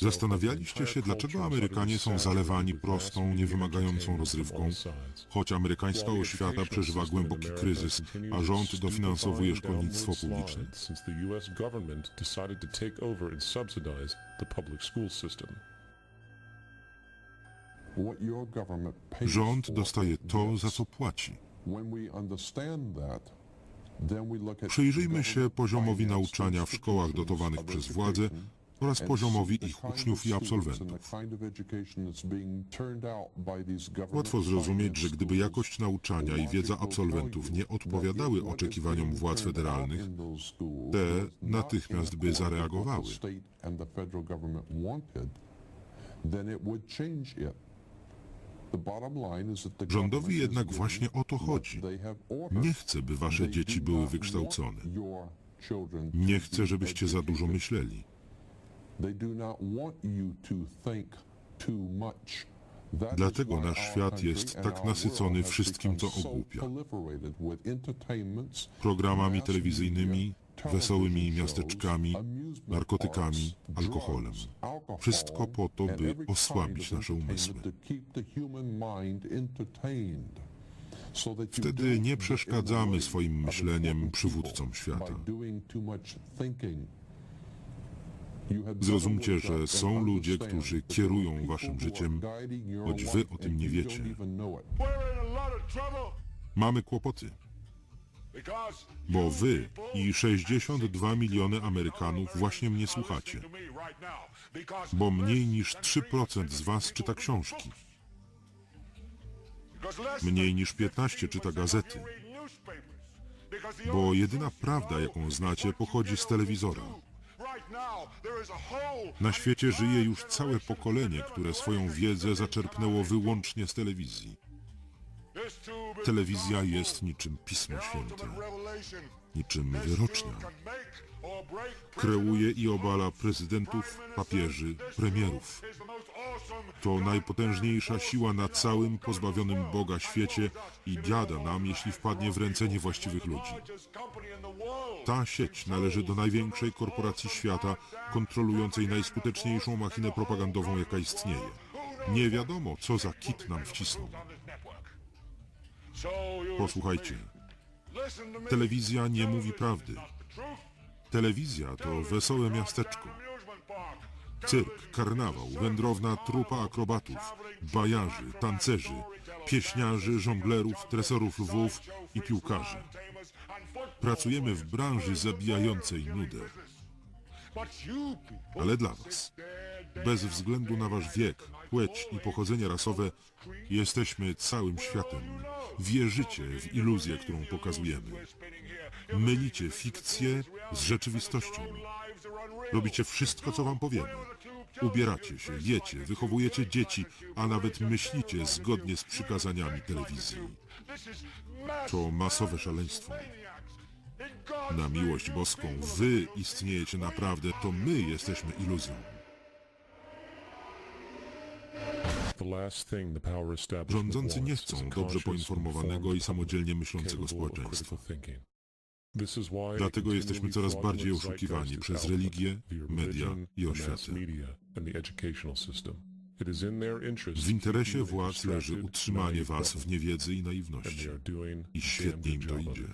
Zastanawialiście się, dlaczego Amerykanie są zalewani prostą, niewymagającą rozrywką, choć amerykańska oświata przeżywa głęboki kryzys, a rząd dofinansowuje szkolnictwo publiczne? Rząd dostaje to, za co płaci. Przyjrzyjmy się poziomowi nauczania w szkołach dotowanych przez władze oraz poziomowi ich uczniów i absolwentów. Łatwo zrozumieć, że gdyby jakość nauczania i wiedza absolwentów nie odpowiadały oczekiwaniom władz federalnych, te natychmiast by zareagowały. Rządowi jednak właśnie o to chodzi. Nie chce, by wasze dzieci były wykształcone. Nie chce, żebyście za dużo myśleli. Dlatego nasz świat jest tak nasycony wszystkim, co ogłupia. Programami telewizyjnymi, wesołymi miasteczkami, narkotykami, alkoholem. Wszystko po to, by osłabić nasze umysły. Wtedy nie przeszkadzamy swoim myśleniem przywódcom świata. Zrozumcie, że są ludzie, którzy kierują waszym życiem, choć wy o tym nie wiecie. Mamy kłopoty, bo wy i 62 miliony Amerykanów właśnie mnie słuchacie, bo mniej niż 3% z was czyta książki, mniej niż 15 czyta gazety, 50% read newspapers. Because the bo jedyna prawda, jaką znacie, pochodzi z telewizora. Na świecie żyje już całe pokolenie, które swoją wiedzę zaczerpnęło wyłącznie z telewizji. Telewizja jest niczym Pismo Święte, niczym wyrocznia. Kreuje i obala prezydentów, papieży, premierów. To najpotężniejsza siła na całym pozbawionym Boga świecie i biada nam, jeśli wpadnie w ręce niewłaściwych ludzi. Ta sieć należy do największej korporacji świata, kontrolującej najskuteczniejszą machinę propagandową, jaka istnieje. Nie wiadomo, co za kit nam wcisnął. Posłuchajcie, telewizja nie mówi prawdy. Telewizja to wesołe miasteczko. Cyrk, karnawał, wędrowna trupa akrobatów, bajarzy, tancerzy, pieśniarzy, żonglerów, tresorów lwów i piłkarzy. Pracujemy w branży zabijającej nudę. Ale dla was, bez względu na wasz wiek, płeć i pochodzenie rasowe, jesteśmy całym światem. Wierzycie w iluzję, którą pokazujemy. Mylicie fikcję z rzeczywistością. Robicie wszystko, co wam powiemy. Ubieracie się, jecie, wychowujecie dzieci, a nawet myślicie zgodnie z przykazaniami telewizji. To masowe szaleństwo. Na miłość boską, wy istniejecie naprawdę, to my jesteśmy iluzją. Rządzący nie chcą dobrze poinformowanego i samodzielnie myślącego społeczeństwa. Dlatego jesteśmy coraz bardziej oszukiwani przez religię, media i oświatę. W interesie władz leży utrzymanie was w niewiedzy i naiwności. I świetnie im to idzie.